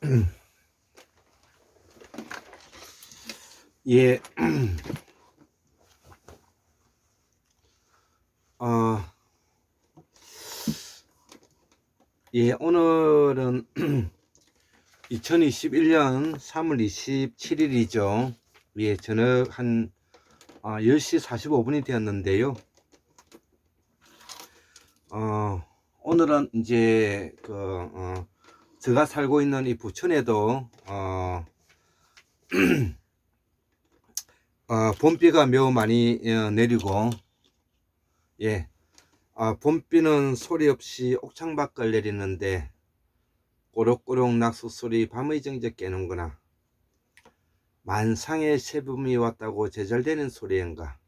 예. 어, 예, 오늘은 2021년 3월 27일이죠. 예, 저녁 한 아, 10시 45분이 되었는데요. 어, 오늘은 이제 그 어, 제가 살고 있는 이 부천에도 어, 어, 봄비가 매우 많이 어, 내리고 예, 아, 봄비는 소리 없이 옥창 밖을 내리는데 꼬록꼬록 낙수 소리 밤의 정적 깨는구나. 만상의 새봄이 왔다고 제절되는 소리인가.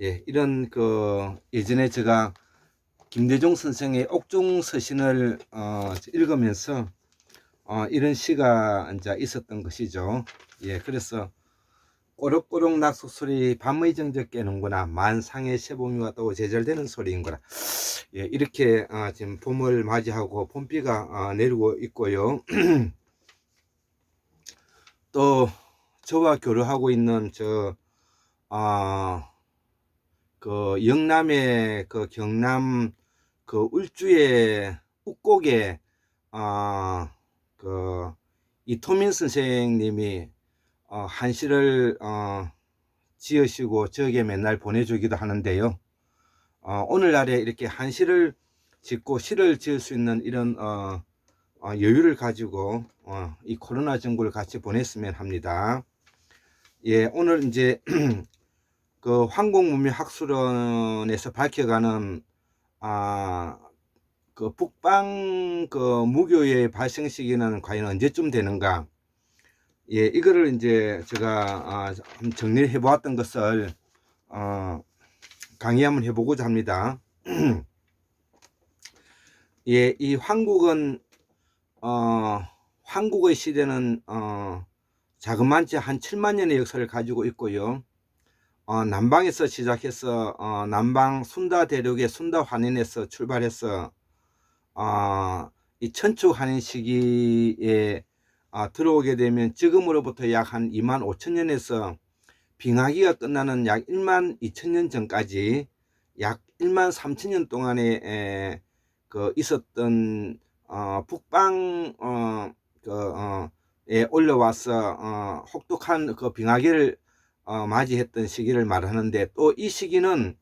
예, 이런 그 예전에 제가 김대중 선생의 옥중 서신을 어, 읽으면서 어, 이런 시가 이제 있었던 것이죠. 예, 그래서 꼬록꼬록 낙수 소리 밤의 정적 깨는구나 만상의 새봄이 왔다고 제절되는 소리인 거라. 예, 이렇게 어, 지금 봄을 맞이하고 봄비가 어, 내리고 있고요. 또 저와 교류하고 있는 저 아, 그 영남의 그 경남 그 울주의 uk곡에 아, 그 이토민 선생님이 어, 한시를 어, 지으시고 저에게 맨날 보내주기도 하는데요. 어, 오늘날에 이렇게 한시를 짓고 시를 지을 수 있는 이런 어, 어, 여유를 가지고 어, 이 코로나 정부를 같이 보냈으면 합니다. 예, 오늘 이제 그 황공문명학술원에서 밝혀가는 아, 그 북방 그 무교의 발생 시기는 과연 언제쯤 되는가? 예, 이거를 이제 제가 아, 정리를 해보았던 것을 어, 강의 한번 해보고자 합니다. 예, 이 황국은 어, 황국의 시대는 어, 자그만치 한 7만 년의 역사를 가지고 있고요. 어, 남방에서 시작해서 어, 남방 순다 대륙의 순다 환인에서 출발해서 어, 이 천추 환인 시기에 어, 들어오게 되면 지금으로부터 약 한 2만 5천 년에서 빙하기가 끝나는 약 1만 2천 년 전까지 약 1만 3천 년 동안에 에, 그 있었던 어, 북방 어, 그, 어, 에 올라와서 어, 혹독한 그 빙하기를 어, 맞이했던 시기를 말하는데 또 이 시기는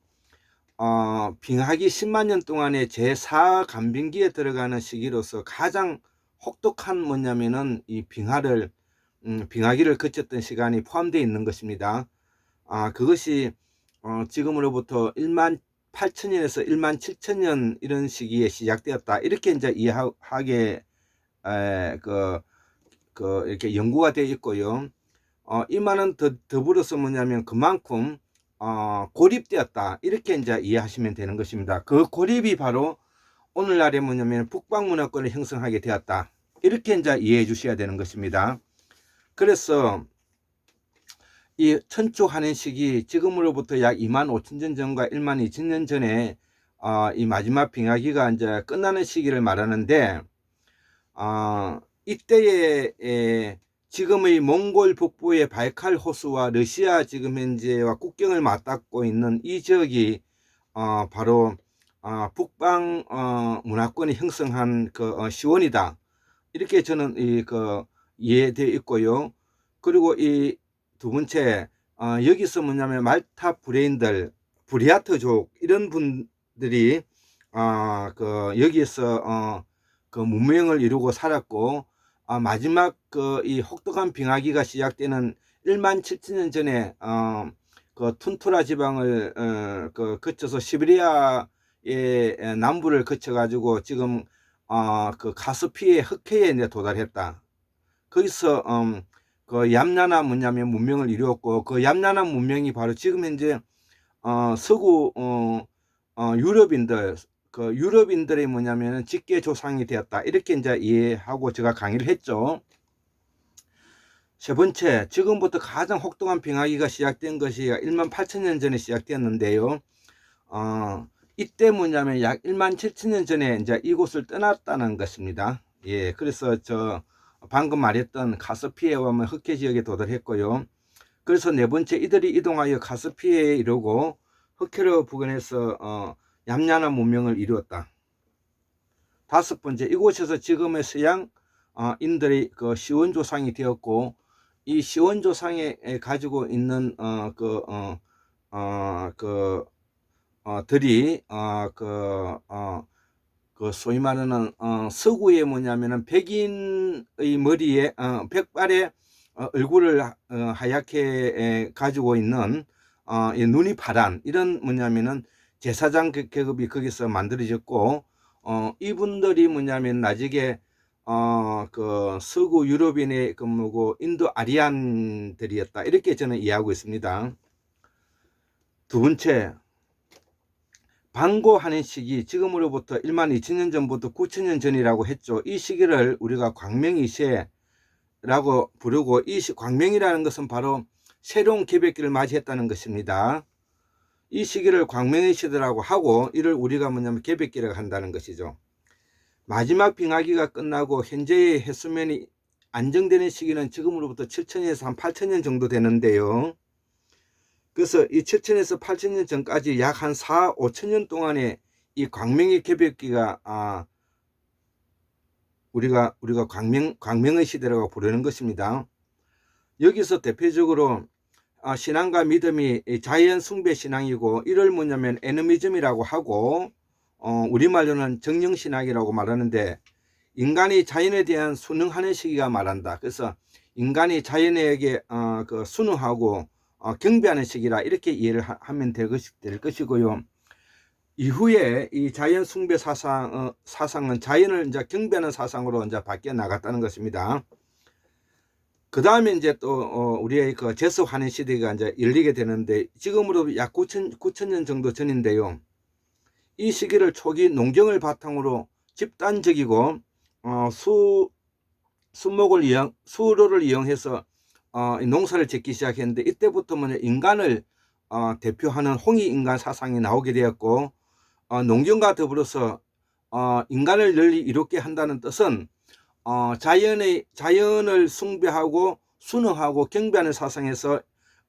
어, 빙하기 10만 년 동안의 제4 간빙기에 들어가는 시기로서 가장 혹독한 뭐냐면은 이 빙하를 음, 빙하기를 거쳤던 시간이 포함되어 있는 것입니다. 아 그것이 어, 지금으로부터 1만 8천 년에서 1만 7천 년 이런 시기에 시작되었다. 이렇게 이제 이해하게 에, 그, 그 이렇게 연구가 되어 있고요. 어, 이 말은 더, 더불어서 뭐냐면 그만큼 어, 고립되었다. 이렇게 이제 이해하시면 되는 것입니다. 그 고립이 바로 오늘날에 뭐냐면 북방 문화권을 형성하게 되었다. 이렇게 이제 이해해 주셔야 되는 것입니다. 그래서 이 천추하는 시기 지금으로부터 약 2만 5천 년 전과 1만 2천 년 전에 어, 이 마지막 빙하기가 이제 끝나는 시기를 말하는데 어, 이때에 에, 지금의 몽골 북부의 바이칼 호수와 러시아 지금 현재와 국경을 맞닿고 있는 이 지역이 어, 바로 어, 북방 어, 문화권이 형성한 그 어, 시원이다. 이렇게 저는 이그 이해되어 있고요. 그리고 이 두 번째 어, 여기서 뭐냐면 말타 브레인들 브리아트족 이런 분들이 어, 그 여기에서 어, 그 문명을 이루고 살았고 어, 마지막 그 이 혹독한 빙하기가 시작되는 1만 7천 년 전에 어, 그 툰투라 지방을 어, 그 거쳐서 시베리아의 남부를 거쳐 가지고 지금 어, 그 카스피의 흑해에 이제 도달했다. 거기서 음, 그 얌나나 문야면 문명을 이루었고 그 얌나나 문명이 바로 지금 현재 어, 서구 어, 어, 유럽인들 그 유럽인들의 뭐냐면은 직계 조상이 되었다 이렇게 이제 이해하고 제가 강의를 했죠. 세 번째, 지금부터 가장 혹독한 빙하기가 시작된 것이 1만 8천 년 전에 시작되었는데요. 어, 이때 뭐냐면 약 1만 7천 년 전에 이제 이곳을 떠났다는 것입니다. 예, 그래서 저 방금 말했던 카스피해와 뭐 흑해 지역에 도달했고요. 그래서 네 번째 이들이 이동하여 카스피해에 이르고 흑해로 부근해서 어, 얌얌한 문명을 이루었다. 다섯 번째 이곳에서 지금의 서양 어, 그 시원 조상이 되었고 이 시원 조상에 가지고 있는 어, 그 어, 어, 그 어, 들이 어, 그 어, 그 소위 말하는 어, 서구에 뭐냐면은 백인의 머리에 어, 백발의 어, 얼굴을 어, 하얗게 에, 가지고 있는 어, 이 눈이 파란 이런 뭐냐면은 제사장 계- 계급이 거기서 만들어졌고 어, 이분들이 뭐냐면 나중에 어, 그 서구 유럽인의 그 뭐고 인도 아리안들이었다 이렇게 저는 이해하고 있습니다. 두 번째 방고하는 시기 지금으로부터 1만 2천년 전부터 9천년 전이라고 했죠. 이 시기를 우리가 광명이시라고 부르고 이 시, 광명이라는 것은 바로 새로운 계백기를 맞이했다는 것입니다. 이 시기를 광명의 시대라고 하고 이를 우리가 뭐냐면 계백기라고 한다는 것이죠. 마지막 빙하기가 끝나고 현재의 해수면이 안정되는 시기는 지금으로부터 7천에서 한 8천년 정도 되는데요. 그래서 이 7천에서 8천년 전까지 약 한 4, 5천년 동안에 이 광명의 개벽기가 아 우리가 우리가 광명 광명의 시대라고 부르는 것입니다. 여기서 대표적으로 아, 신앙과 믿음이 이 자연 숭배 신앙이고 이를 뭐냐면 애너미즘이라고 하고 어, 우리말로는 정령 신학이라고 말하는데 인간이 자연에 대한 순응하는 시기가 말한다. 그래서 인간이 자연에게 어, 그 순응하고 어, 경배하는 시기라 이렇게 이해를 하, 하면 될, 것이, 될 것이 고요. 이후에 이 자연 숭배 사상 어, 사상은 자연을 이제 경배하는 사상으로 이제 바뀌어 나갔다는 것입니다. 그 다음에 이제 또 어, 우리의 그 제수하는 시대가 이제 열리게 되는데 지금으로 약 9천 9천 년 정도 전인데요. 이 시기를 초기 농경을 바탕으로 집단적이고 어, 수 수목을 이용 수로를 이용해서 어, 이 농사를 짓기 시작했는데 이때부터 뭐냐 인간을 어, 대표하는 홍익 인간 사상이 나오게 되었고 어, 농경과 더불어서 어, 인간을 널리 이롭게 한다는 뜻은 어, 자연의 자연을 숭배하고 순응하고 경배하는 사상에서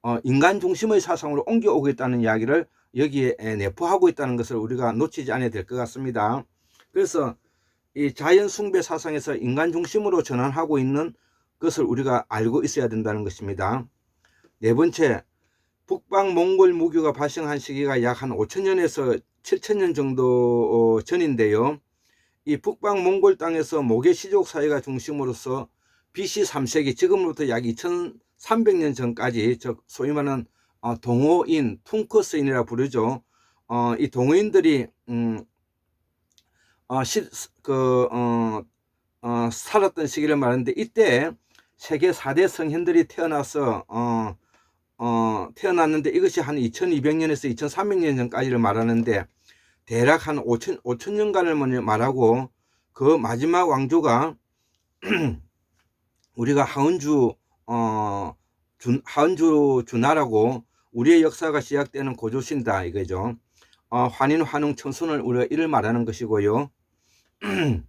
어, 인간 중심의 사상으로 옮겨오겠다는 이야기를 여기에 에, 내포하고 있다는 것을 우리가 놓치지 않아야 될 것 같습니다. 그래서 이 자연 숭배 사상에서 인간 중심으로 전환하고 있는 것을 우리가 알고 있어야 된다는 것입니다. 네 번째, 북방 몽골 무교가 발생한 시기가 약 한 5천년에서 7천년 정도 어, 전인데요. 이 북방 몽골 땅에서 모계 시족 사회가 중심으로서 BC 3세기 지금부터 약 2300년 전까지 즉 소위 말하는 어, 동호인 퉁커스인이라 부르죠. 어, 이 동호인들이 음, 어, 시, 그, 어, 어, 살았던 시기를 말하는데 이때 세계 4대 성현들이 태어나서 어, 어, 태어났는데 이것이 한 2200년에서 2300년 전까지를 말하는데 대략 한 5천, 5천 년간을 뭐냐 말하고 그 마지막 왕조가 우리가 하은주 어, 준, 하은주 주나라고 우리의 역사가 시작되는 고조신다 이거죠. 어, 환인 환웅 청순을 우리가 이를 말하는 것이고요.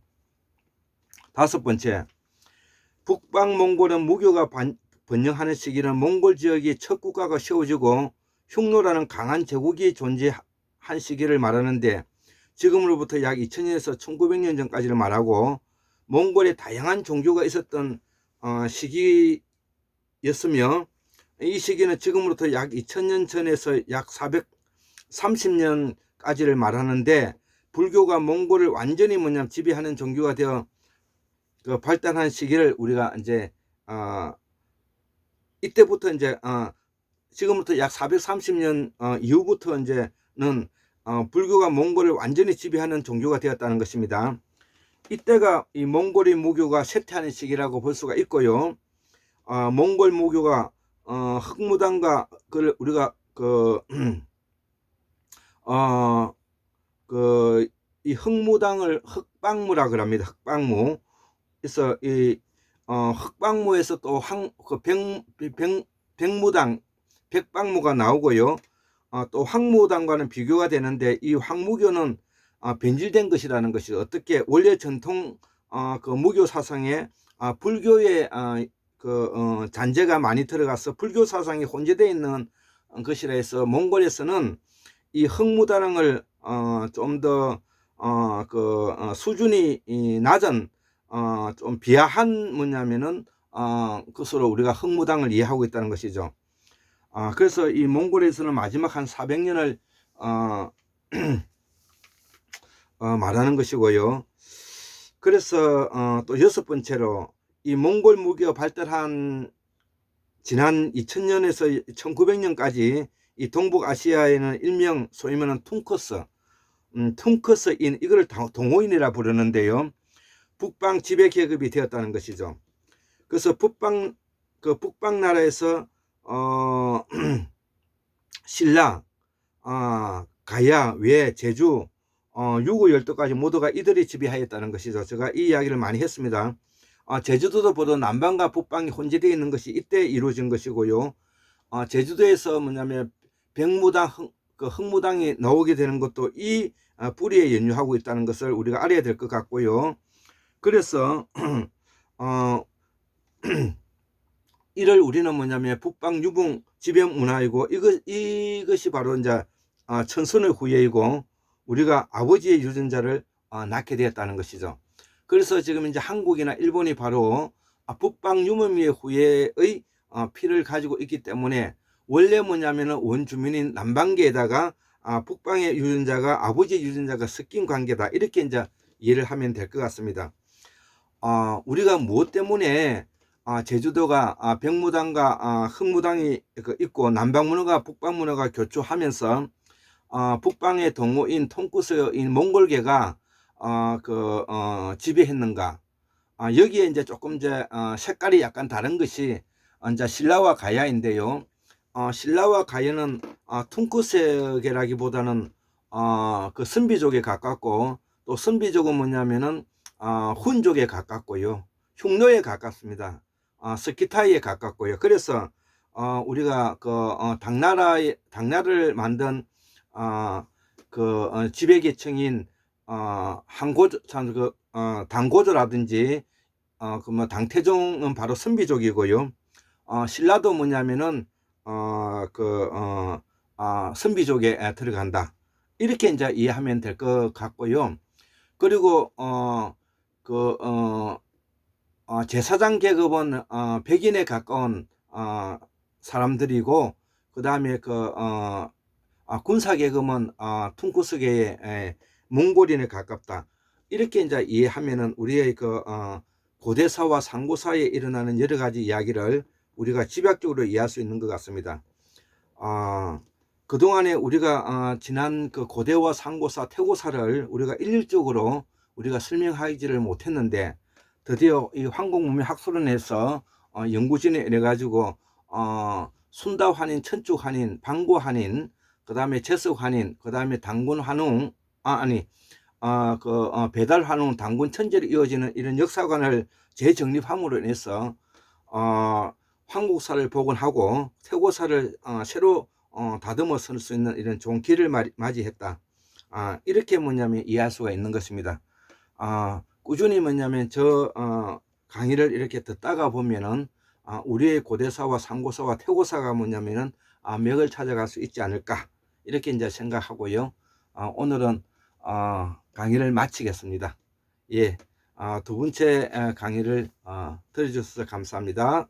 다섯 번째, 북방 몽골은 무교가 반, 번영하는 시기는 몽골 지역이 첫 국가가 세워지고 흉노라는 강한 제국이 존재 한 시기를 말하는데 지금으로부터 약 2000년에서 1900년 전까지를 말하고 몽골에 다양한 종교가 있었던 어, 시기였으며 이 시기는 지금으로부터 약 2000년 전에서 약 430년까지를 말하는데 불교가 몽골을 완전히 뭐냐면 지배하는 종교가 되어 그 발달한 시기를 우리가 이제 어, 이때부터 이제 어, 지금부터 약 430년 어, 이후부터 이제는 어, 불교가 몽골을 완전히 지배하는 종교가 되었다는 것입니다. 이때가 이 몽골의 무교가 쇠퇴하는 시기라고 볼 수가 있고요. 어, 몽골 무교가 어, 흑무당과 그 우리가 그 어, 그, 이 흑무당을 흑방무라 그럽니다. 흑방무. 그래서 이, 어, 흑방무에서 또 황, 그 백, 백, 백무당, 백방무가 나오고요. 어, 또 황무당과는 비교가 되는데 이 황무교는 어, 변질된 것이라는 것이 어떻게 원래 전통 어, 그 무교 사상에 아, 불교의 아, 그 어, 잔재가 많이 들어가서 불교 사상이 혼재되어 있는 것이라 해서 몽골에서는 이 흑무다랑을 어, 좀더 어, 그 어, 수준이 이 낮은 어, 좀 비하한 뭐냐면은 어, 그것으로 우리가 흑무당을 이해하고 있다는 것이죠. 아, 그래서 이 몽골에서는 마지막 한 400년을 어, 어, 말하는 것이고요. 그래서 어, 또 여섯 번째로 이 몽골 무기가 발달한 지난 2000년에서 1900년까지 이 동북아시아에는 일명 소위 말하는 퉁커스, 음, 퉁커스인 이거를 다- 동호인이라 부르는데요. 북방 지배 계급이 되었다는 것이죠. 그래서 북방 그 북방 나라에서 어 신라, 아 가야, 외, 제주, 어 유구 열도까지 모두가 이들이 지배하였다는 것이죠. 제가 이 이야기를 많이 했습니다. 아, 제주도도 보도 남방과 북방이 혼재되어 있는 것이 이때 이루어진 것이고요. 아, 제주도에서 뭐냐면 백무당, 흑, 그 흑무당이 나오게 되는 것도 이 아, 뿌리에 연유하고 있다는 것을 우리가 알아야 될 것 같고요. 그래서 어, 이를 우리는 뭐냐면 북방 유붕 지배 문화이고 이것 이것이 바로 이제 아, 천선의 후예이고 우리가 아버지의 유전자를 아, 낳게 되었다는 것이죠. 그래서 지금 이제 한국이나 일본이 바로 아, 북방 유머미의 후예의 어, 피를 가지고 있기 때문에 원래 뭐냐면은 원주민인 남방계에다가 아, 북방의 유전자가 아버지 유전자가 섞인 관계다 이렇게 이제 이해를 하면 될 것 같습니다. 아, 우리가 무엇 때문에 아, 제주도가 아, 백무당과 아, 흑무당이 그 있고 남방문화가 북방문화가 교조하면서 아, 북방의 동호인 통쿠스인 몽골계가 어, 그, 어, 지배했는가. 아, 여기에 이제 조금 이제, 어, 색깔이 약간 다른 것이, 어, 이제 신라와 가야인데요. 어, 신라와 가야는, 어, 퉁크색이라기보다는, 어, 그 선비족에 가깝고, 또 선비족은 뭐냐면은, 어, 훈족에 가깝고요. 흉노에 가깝습니다. 어, 스키타이에 가깝고요. 그래서, 어, 우리가 그, 어, 당나라의, 당나라를 만든, 어, 그, 어, 지배계층인, 어, 한고조, 참, 그, 어, 당고조라든지, 어, 그, 뭐, 당태종은 바로 선비족이고요. 어, 신라도 뭐냐면은, 어, 그, 어, 어, 선비족에 에, 들어간다. 이렇게 이제 이해하면 될 것 같고요. 그리고, 어, 그, 어, 어, 제사장 계급은, 어, 백인에 가까운, 어, 사람들이고, 그 다음에 그, 어, 아, 군사 계급은, 어, 퉁쿠스계에, 에, 몽골인에 가깝다. 이렇게 이제 이해하면은 우리의 그 어, 고대사와 상고사에 일어나는 여러 가지 이야기를 우리가 집약적으로 이해할 수 있는 것 같습니다. 어, 그동안에 우리가 어, 지난 그 고대와 상고사, 태고사를 우리가 일률적으로 우리가 설명하지를 못했는데 드디어 이 황공문명 학술원에서 어, 연구진에 이래 가지고 어, 순다 환인, 천축 환인, 방고 환인, 그 다음에 재석 환인, 그 다음에 당군 환웅, 아, 아니, 어, 그, 어, 배달 환웅, 당군 천재로 이어지는 이런 역사관을 재정립함으로 인해서, 어, 한국사를 복원하고 태고사를 어, 새로 어, 다듬어 쓸 수 있는 이런 좋은 길을 마- 맞이했다. 아, 이렇게 뭐냐면 이해할 수가 있는 것입니다. 아, 꾸준히 뭐냐면 저 어, 강의를 이렇게 듣다가 보면은 아, 우리의 고대사와 상고사와 태고사가 뭐냐면은 아, 맥을 찾아갈 수 있지 않을까 이렇게 이제 생각하고요. 아, 오늘은 어, 강의를 마치겠습니다. 예, 아, 두 번째 에, 강의를 어, 들어주셔서 감사합니다.